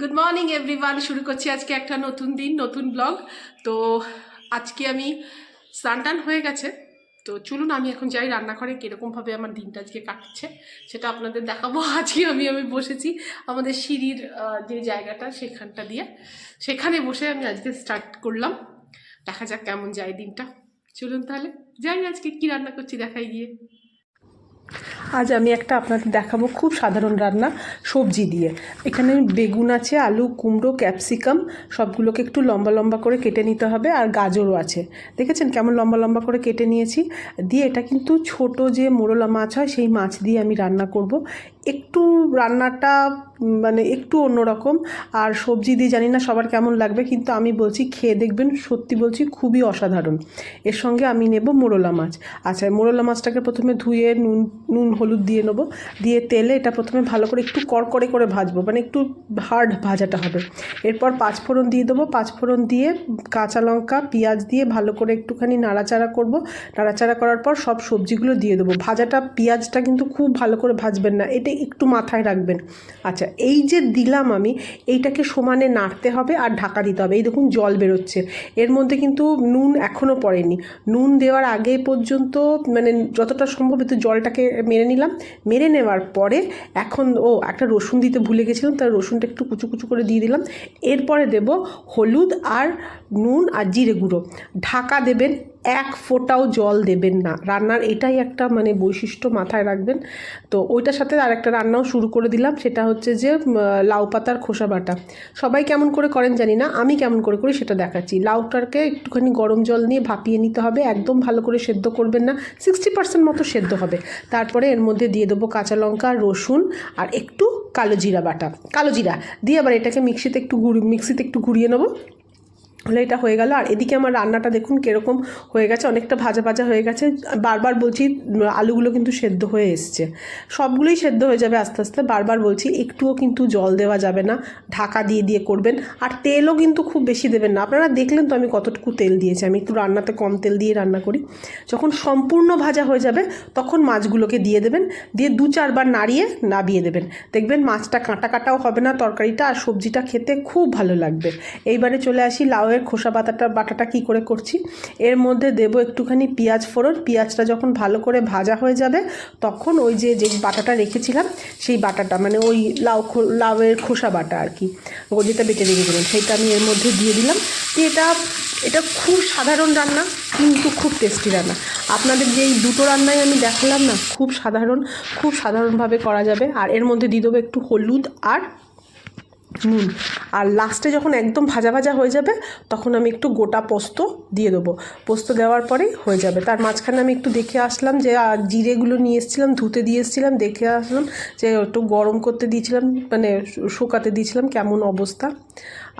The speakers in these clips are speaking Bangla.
গুড মর্নিং এভরিওয়ান শুরু করছি আজকে একটা নতুন দিন, নতুন ব্লগ তো আজকে আমি স্নান টান হয়ে গেছে। তো চলুন, আমি এখন যাই রান্নাঘরে কীরকমভাবে আমার দিনটা আজকে কাটছে। সেটা আপনাদের দেখাবো। আজকে আমি আমি বসেছি আমাদের সিঁড়ির যে জায়গাটা সেখানটা দিয়ে। সেখানে বসে আমি আজকে স্টার্ট করলাম। দেখা যাক কেমন যায় দিনটা। চলুন তাহলে, যাই আজকে কি রান্না করছি দেখাই গিয়ে। আজ আমি একটা আপনাদের দেখাবো খুব সাধারণ রান্না, সবজি দিয়ে। এখানে বেগুন আছে, আলু, কুমড়ো, ক্যাপসিকাম, সবগুলোকে একটু লম্বা লম্বা করে কেটে নিতে হবে আর গাজরও আছে। দেখেছেন কেমন লম্বা লম্বা করে কেটে নিয়েছি? দিয়ে এটা কিন্তু ছোট যে মোরলা মাছ হয়, সেই মাছ দিয়ে আমি রান্না করব। একটু রান্নাটা মানে একটু অন্যরকম আর সবজি দিয়ে জানি না সবার কেমন লাগবে, কিন্তু আমি বলছি খেয়ে দেখবেন, সত্যি বলছি খুবই অসাধারণ। এর সঙ্গে আমি নেব মোরলা মাছ। আচ্ছা মোরলা মাছটাকে প্রথমে ধুয়ে নুন নুন হলুদ দিয়ে নেব। দিয়ে তেলে এটা প্রথমে ভালো করে একটু কড়কড়ে করে ভাজবো মানে একটু হার্ড ভাজাটা হবে। এরপর পাঁচফোড়ন দিয়ে দেবো। পাঁচফোড়ন দিয়ে কাঁচা লঙ্কা, পেঁয়াজ দিয়ে ভালো করে একটুখানি নাড়াচাড়া করব। নাড়াচাড়া করার পর সব সবজিগুলো দিয়ে দেবো। ভাজাটা, পেঁয়াজটা কিন্তু খুব ভালো করে ভাজবেন না, এটা একটু মাথায় রাখবেন। আচ্ছা এই যে দিলাম আমি, এইটাকে সমানে নাড়তে হবে আর ঢাকা দিতে হবে। এই দেখুন জল বেরোচ্ছে। এর মধ্যে কিন্তু নুন এখনও পড়েনি। নুন দেওয়ার আগে পর্যন্ত মানে যতটা সম্ভব একটু জলটাকে মেরে নিলাম, মেরে নেওয়ার পরে এখন, ও একটা রসুন দিতে ভুলে গেছিলাম, তার রসুনটা একটু কুচু কুচু করে দিয়ে দিলাম। এরপরে দেব হলুদ আর নুন আর জিরে গুঁড়ো। ঢাকা দেবেন এক ফোঁটাও জল দেবেন না। রান্নার এটাই একটা মানে বৈশিষ্ট্য মাথায় রাখবেন। তো ওইটার সাথে আর একটা রান্নাও শুরু করে দিলাম, সেটা হচ্ছে যে লাউ পাতার খোসা বাটা। সবাই কেমন করে করেন জানি না, আমি কেমন করে করি সেটা দেখাচ্ছি। লাউটাকে একটুখানি গরম জল নিয়ে ভাপিয়ে নিতে হবে, একদম ভালো করে সেদ্ধ করবেন না সিক্সটি পার্সেন্ট মতো সেদ্ধ হবে। তারপরে এর মধ্যে দিয়ে দেবো কাঁচা লঙ্কা, রসুন আর একটু কালো জিরা বাটা। কালো জিরা, দিয়ে আবার এটাকে মিক্সিতে একটু গুড়ি মিক্সিতে একটু ঘুরিয়ে নেব। হলে এটা হয়ে গেল। আর এদিকে আমার রান্নাটা দেখুন কীরকম হয়ে গেছে। অনেকটা ভাজা ভাজা হয়ে গেছে। বারবার বলছি, আলুগুলো কিন্তু সেদ্ধ হয়ে এসছে। সবগুলোই সেদ্ধ হয়ে যাবে আস্তে আস্তে। বারবার বলছি, একটুও কিন্তু জল দেওয়া যাবে না। ঢাকা দিয়ে দিয়ে করবেন। আর তেলও কিন্তু খুব বেশি দেবেন না। আপনারা দেখলেন তো আমি কতটুকু তেল দিয়েছি। আমি একটু রান্নাতে কম তেল দিয়ে রান্না করি। যখন সম্পূর্ণ ভাজা হয়ে যাবে, তখন মাছগুলোকে দিয়ে দেবেন। দিয়ে দু চারবার নাড়িয়ে নাবিয়ে দেবেন। দেখবেন মাছটা কাঁটা কাটাও হবে না তরকারিটা। আর সবজিটা খেতে খুব ভালো লাগবে। এইবারে চলে আসি লাউয়ের খোসা পাতাটা, বাটাটা কি করে করছি, এর মধ্যে দেবো একটুখানি পেঁয়াজ ফোড়ন। পেঁয়াজটা যখন ভালো করে ভাজা হয়ে যাবে, তখন ওই যে যে বাটাটা রেখেছিলাম, সেই বাটাটা মানে ওই লাউ লাউয়ের খোসা বাটা আর কি যেটা বেটে রেখেছিলাম সেটা আমি এর মধ্যে দিয়ে দিলাম। দিয়ে এটা এটা খুব সাধারণ রান্না, কিন্তু খুব টেস্টি রান্না। আপনাদের যে এই দুটো রান্নাই আমি দেখালাম না, খুব সাধারণ, খুব সাধারণভাবে করা যাবে। আর এর মধ্যে দিয়ে দেবো একটু হলুদ আর নুন। আর লাস্টে যখন একদম ভাজা ভাজা হয়ে যাবে, তখন আমি একটু গোটা পোস্ত দিয়ে দেবো। পোস্ত দেওয়ার পরেই হয়ে যাবে। তার মাঝখানে আমি একটু দেখে আসলাম যে জিরেগুলো নিয়ে এসেছিলাম, ধুতে দিয়ে এসেছিলাম, দেখে আসলাম যে, একটু গরম করতে দিয়েছিলাম মানে শুকাতে দিয়েছিলাম, কেমন অবস্থা।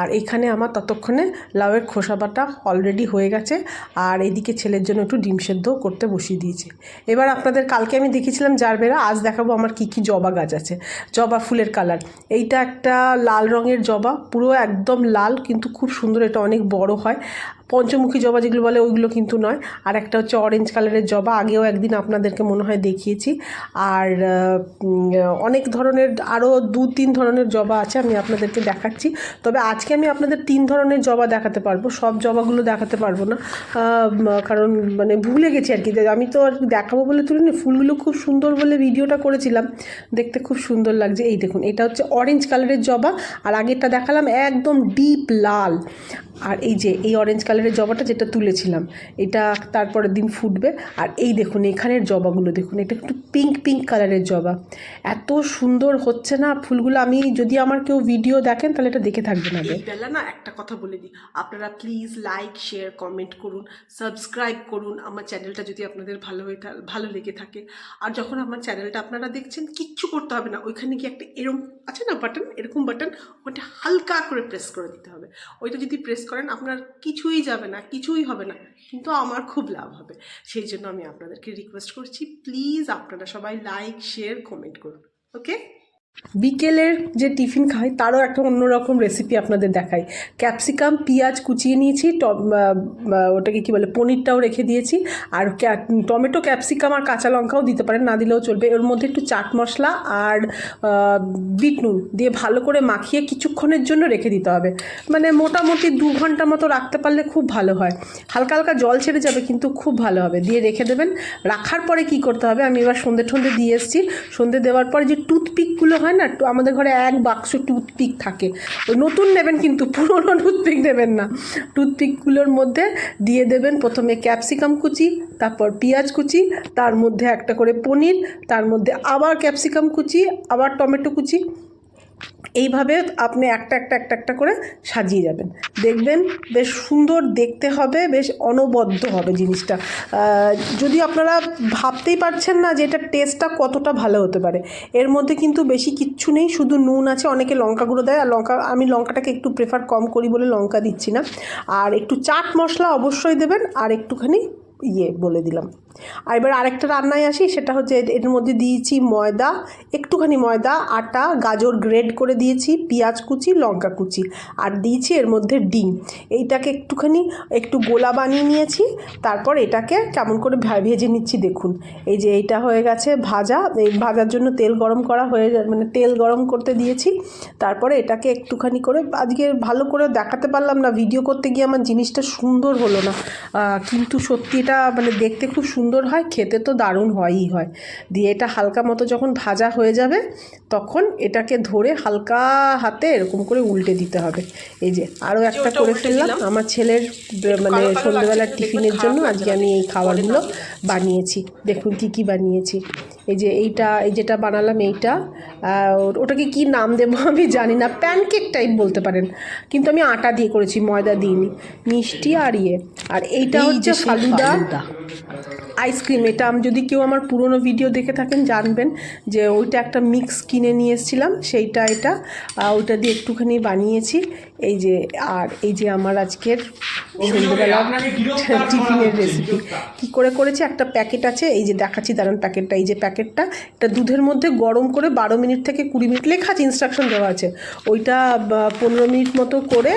আর এখানে আমার ততক্ষণে লাউয়ের খোসা বাটা অলরেডি হয়ে গেছে। আর এদিকে ছেলের জন্য একটু ডিম সেদ্ধ করতে বসিয়ে দিয়েছে। এবার আপনাদের কালকে আমি দেখেছিলাম জারবেরা, আজ দেখাবো আমার কি কি জবা গাছ আছে। জবা ফুলের কালার এইটা একটা লাল রঙের জবা, পুরো একদম লাল, কিন্তু খুব সুন্দর, এটা অনেক বড় হয়। পঞ্চমুখী জবা যেগুলো বলে ওইগুলো কিন্তু নয়। আর একটা হচ্ছে অরেঞ্জ কালারের জবা, আগেও একদিন আপনাদেরকে মনে হয় দেখিয়েছি। আর অনেক ধরনের, আরও দু তিন ধরনের জবা আছে আমি আপনাদেরকে দেখাচ্ছি। তবে আজকে আমি আপনাদের তিন ধরনের জবা দেখাতে পারব। সব জবাগুলো দেখাতে পারব না। কারণ মানে ভুলে গেছি আর কি। আমি তো আর দেখাবো বলে তুলিনি, ফুলগুলো খুব সুন্দর বলে ভিডিওটা করেছিলাম। দেখতে খুব সুন্দর লাগছে। এই দেখুন, এটা হচ্ছে অরেঞ্জ কালারের জবা। আর আগেরটা দেখালাম একদম ডিপ লাল। আর এই যে, এই অরেঞ্জ কালারের জবাটা যেটা তুলেছিলাম, এটা তারপরের দিন ফুটবে। আর এই দেখুন, এখানের জবাগুলো দেখুন, এটা একটু পিঙ্ক পিঙ্ক কালারের জবা। এত সুন্দর হচ্ছে না ফুলগুলো, আমি যদি আমার কেউ ভিডিও দেখেন তাহলে এটা দেখে থাকবেন আগে। বেলা না একটা কথা বলে দিই, আপনারা প্লিজ লাইক শেয়ার কমেন্ট করুন সাবস্ক্রাইব করুন। আমার চ্যানেলটা যদি আপনাদের ভালো হয়ে ভালো লেগে থাকে। আর যখন আমার চ্যানেলটা আপনারা দেখছেন, কিচ্ছু করতে হবে না। ওইখানে কি একটা এরকম আছে না বাটন এরকম বাটন ওটা হালকা করে প্রেস করে দিতে হবে। ওইটা যদি প্রেস করেন, আপনার কিছুই যাবে না, কিছুই হবে না। কিন্তু আমার খুব লাভ হবে। সেই জন্য আমি আপনাদেরকে রিকোয়েস্ট করছি প্লিজ আপনারা সবাই লাইক শেয়ার কমেন্ট করুন ওকে বিকেলের যে টিফিন খাই, তারও একটা অন্যরকম রেসিপি আপনাদের দেখাই। ক্যাপসিকাম পেঁয়াজ কুচিয়ে নিয়েছি ওটাকে কী বলে, পনিরটাও রেখে দিয়েছি। আর টমেটো ক্যাপসিকাম আর কাঁচা লঙ্কাও দিতে পারেন, না দিলেও চলবে। এর মধ্যে একটু চাট মশলা আর বিট নুন দিয়ে ভালো করে মাখিয়ে কিছুক্ষণের জন্য রেখে দিতে হবে। মানে মোটামুটি দু ঘণ্টা মতো রাখতে পারলে খুব ভালো হয়। হালকা হালকা জল ছেড়ে যাবে, কিন্তু খুব ভালো হবে। দিয়ে রেখে দেবেন। রাখার পরে কি করতে হবে? আমি এবার সন্ধে ঠন্ধে দিয়ে এসেছি। সন্ধে দেওয়ার পরে যে টুথপিকগুলো হয় না? তো আমাদের ঘরে এক বাক্স টুথপিক থাকে। নতুন নেবেন কিন্তু, পুরনো টুথপিক নেবেন না। টুথপিকগুলোর মধ্যে দিয়ে দেবেন প্রথমে ক্যাপসিকাম কুচি, তারপর পেঁয়াজ কুচি, তার মধ্যে একটা করে পনির, তার মধ্যে আবার ক্যাপসিকাম কুচি, আবার টমেটো কুচি। এইভাবে আপনি একটা একটা একটা একটা করে সাজিয়ে যাবেন। দেখবেন বেশ সুন্দর দেখতে হবে, বেশ অনবদ্য হবে জিনিসটা। যদি আপনারা ভাবতেই পারছেন না যে এটার টেস্টটা কতটা ভালো হতে পারে, এর মধ্যে কিন্তু বেশি কিচ্ছু নেই, শুধু নুন আছে, অনেকে লঙ্কা গুঁড়ো দেয়, আর লঙ্কা, আমি লঙ্কাটাকে একটু প্রেফার কম করি বলে লঙ্কা দিচ্ছি না। আর একটু চাট মশলা অবশ্যই দেবেন, আর একটুখানি ইয়ে বলে দিলাম। আর এবার আরেকটা রান্নায় আসি, সেটা হচ্ছে এর- মধ্যে দিয়েছি ময়দা, একটুখানি ময়দা, আটা, গাজর গ্রেড করে দিয়েছি, পেঁয়াজ কুচি, লঙ্কা কুচি, আর দিয়েছি এর মধ্যে ডিম। এইটাকে একটুখানি, একটু গোলা বানিয়ে নিয়েছি, তারপর এটাকে কেমন করে ভেজে নিচ্ছি দেখুন। এই যে এইটা হয়ে গেছে ভাজা, এই ভাজার জন্য তেল গরম করা হয়ে মানে তেল গরম করতে দিয়েছি, তারপরে এটাকে একটুখানি করে, আজকে ভালো করে দেখাতে পারলাম না, ভিডিও করতে গিয়ে আমার জিনিসটা সুন্দর হলো না। কিন্তু সত্যি এটা মানে দেখতে খুব সুন্দর হয় খেতে তো দারুণ হয়ই হয়। দিয়ে এটা হালকা মতো যখন ভাজা হয়ে যাবে তখন এটাকে ধরে হালকা হাতে এরকম করে উল্টে দিতে হবে। এই যে আরও একটা করে ফেললাম। আমার ছেলের মানে সন্ধ্যেবেলার টিফিনের জন্য আজকে আমি এই খাবারগুলো বানিয়েছি। দেখুন কি কি বানিয়েছি। এই যে এইটা এই যেটা বানালাম এইটা ওটাকে কি নাম দেবো আমি জানি না। প্যানকেক টাইপ বলতে পারেন। কিন্তু আমি আটা দিয়ে করেছি ময়দা দিইনি। মিষ্টি আর ইয়ে। আর এইটা হচ্ছে ফালুদা। আইসক্রিম এটা আমি যদি কেউ আমার পুরনো ভিডিও দেখে থাকেন, জানবেন যে ওইটা একটা মিক্স কিনে নিয়ে এসেছিলাম, সেইটা এটা ওইটা দিয়ে একটুখানি বানিয়েছি। এই যে, আর এই যে আমার আজকের সন্ধ্যেবেলা টিফিনের রেসিপি কি করে করেছি? একটা প্যাকেট আছে এই যে দেখাচ্ছি দাঁড়ান প্যাকেটটা এই যে প্যাকেটটা এটা দুধের মধ্যে গরম করে বারো মিনিট থেকে কুড়ি মিনিট লেখা আছে ইনস্ট্রাকশন দেওয়া আছে। ওইটা পনেরো মিনিট মতো করে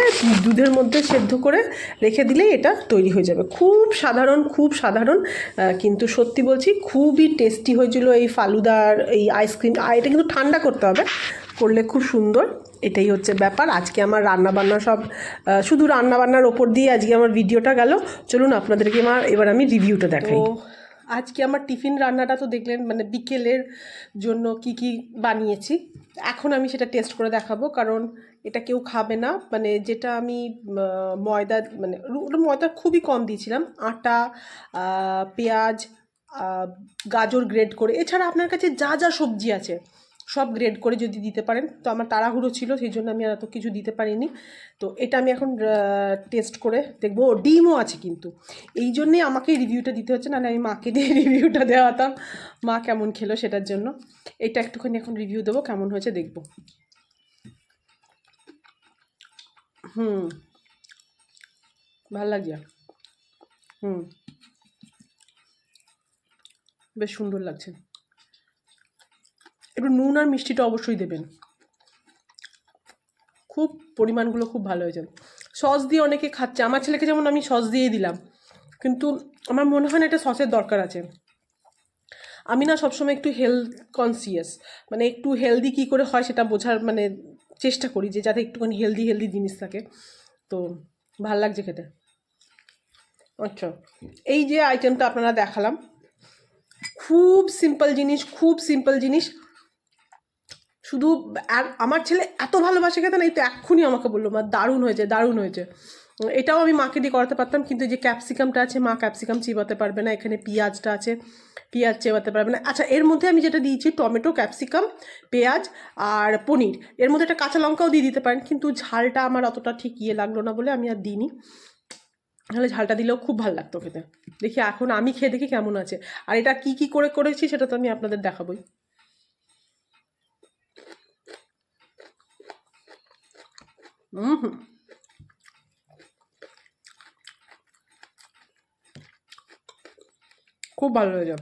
দুধের মধ্যে সেদ্ধ করে রেখে দিলেই এটা তৈরি হয়ে যাবে। খুব সাধারণ খুব সাধারণ কিন্তু সত্যি বলছি খুবই টেস্টি হয়েছিল এই ফালুদার এই আইসক্রিম আর এটা কিন্তু ঠান্ডা করতে হবে করলে খুব সুন্দর। এটাই হচ্ছে ব্যাপার। আজকে আমার রান্নাবান্না সব শুধু রান্নাবান্নার ওপর দিয়ে আজকে আমার ভিডিওটা গেল। চলুন আপনাদেরকে আমার এবার আমি রিভিউটা দেখাই। আজকে আমার টিফিন রান্নাটা তো দেখলেন মানে বিকেলের জন্য কি কি বানিয়েছি। এখন আমি সেটা টেস্ট করে দেখাবো, কারণ এটা কেউ খাবে না। মানে যেটা আমি ময়দা মানে ময়দা খুবই কম দিয়েছিলাম। আটা পেঁয়াজ গাজর গ্রেড করে। এছাড়া আপনার কাছে যা যা সবজি আছে সব গ্রেড করে যদি দিতে পারেন। তো আমার তাড়াহুড়ো ছিল, সেই জন্য আমি আর এত কিছু দিতে পারিনি। তো এটা আমি এখন টেস্ট করে দেখব। ডিমও আছে কিন্তু। এই জন্যে আমাকে রিভিউটা দিতে হচ্ছে, নাহলে আমি মাকে দিয়ে রিভিউটা দেওয়াতাম। মা কেমন খেলো সেটার জন্য। এটা একটুখানি এখন রিভিউ দেবো, কেমন হয়েছে দেখব। হুম। ভালো লাগছে? হুম। বেশ সুন্দর লাগছে। একটু নুন আর মিষ্টিটা অবশ্যই দেবেন। খুব পরিমাণগুলো খুব ভালো হয়েছে সস দিয়ে অনেকে খাচ্ছে। আমার ছেলেকে যেমন আমি সস দিয়ে দিলাম। কিন্তু আমার মনে হয় না এটা সসের দরকার আছে। আমি না সবসময় একটু হেলথ কনসিয়াস মানে একটু হেলদি কী করে হয় সেটা বোঝার মানে চেষ্টা করি যে যাতে একটুখানি হেলদি হেলদি জিনিস থাকে। তো ভালো লাগছে খেতে। আচ্ছা। এই যে আইটেমটা আপনারা দেখালাম। খুব সিম্পল জিনিস, খুব সিম্পল জিনিস। শুধু আমার ছেলে এত ভালোবাসে খেতে না, এই তো এক্ষুনি আমাকে বলল, মা, দারুণ হয়েছে দারুণ হয়েছে। এটাও আমি মাকে দিয়ে করাতে পারতাম, কিন্তু যে ক্যাপসিকামটা আছে, মা ক্যাপসিকাম চিবাতে পারবে না, এখানে পেঁয়াজটা আছে, পেঁয়াজ চেবাতে পারবে না। আচ্ছা এর মধ্যে আমি যেটা দিয়েছি, টমেটো, ক্যাপসিকাম, পেঁয়াজ আর পনির। এর মধ্যে একটা কাঁচা লঙ্কাও দিয়ে দিতে পারেন, কিন্তু ঝালটা আমার অতটা ঠিক ইয়ে লাগল না বলে আমি আর দিইনি। তাহলে ঝালটা দিলেও খুব ভালো লাগতো খেতে। দেখি এখন আমি খেয়ে দেখি কেমন আছে। আর এটা কি কি করে করেছি, সেটা তো আমি আপনাদের দেখাবোই। হুম খুব ভালো হয়েছে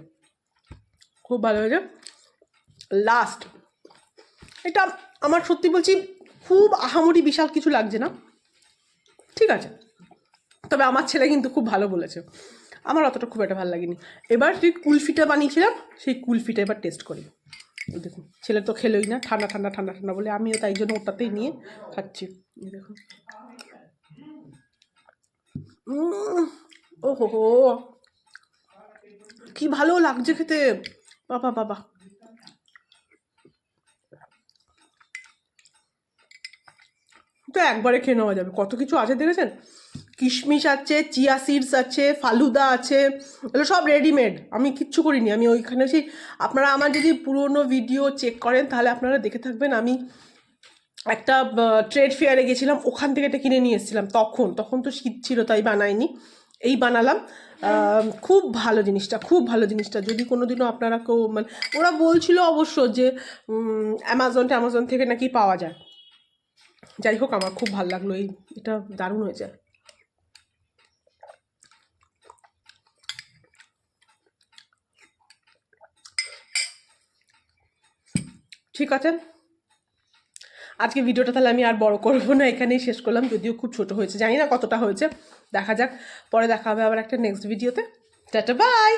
খুব ভালো হয়েছে লাস্ট এটা আমার সত্যি বলছি, খুব আহামরি বিশাল কিছু লাগছে না। ঠিক আছে। তবে আমার ছেলে কিন্তু খুব ভালো বলেছে। আমার অতটা খুব একটা ভালো লাগেনি। এবার সেই কুলফিটা বানিয়েছিলাম, সেই কুলফিটা এবার টেস্ট করি। দেখুন, ছেলে তো খেলোই না, ঠান্ডা ঠান্ডা ঠান্ডা ঠান্ডা বলে আমিও তাই জন্য ওটাতেই নিয়ে খাচ্ছি। দেখুন। ও হো হো কি ভালো লাগছে খেতে। বাবা বাবা। তো একবারে খেয়ে নেওয়া যাবে। কত কিছু আছে দেখেছেন? কিশমিশ আছে, চিয়া সিডস আছে, ফালুদা আছে, এগুলো সব রেডিমেড আমি কিচ্ছু করিনি, আমি ওইখানে সেই, আপনারা আমার যদি পুরনো ভিডিও চেক করেন, তাহলে আপনারা দেখে থাকবেন আমি একটা ট্রেড ফেয়ারে গেছিলাম, ওখান থেকে এটা কিনে নিয়ে এসেছিলাম, তখন। তখন তো শীত ছিল, তাই বানাইনি। এই বানালাম। খুব ভালো জিনিসটা, খুব ভালো জিনিসটা। যদি কোনো দিনও আপনারা কেউ মানে ওরা বলছিল অবশ্য যে অ্যামাজনটা অ্যামাজন থেকে নাকি পাওয়া যায়। যাই হোক, আমার খুব ভালো লাগল, এই, এটা দারুণ হয়েছে। ঠিক আছে? আজকে ভিডিওটা তাহলে আমি আর বড় করব না, এখানেই শেষ করলাম, যদিও খুব ছোট হয়েছে, জানি না কতটা হয়েছে, দেখা যাক, পরে দেখা হবে আবার একটা নেক্সট ভিডিওতে টাটা বাই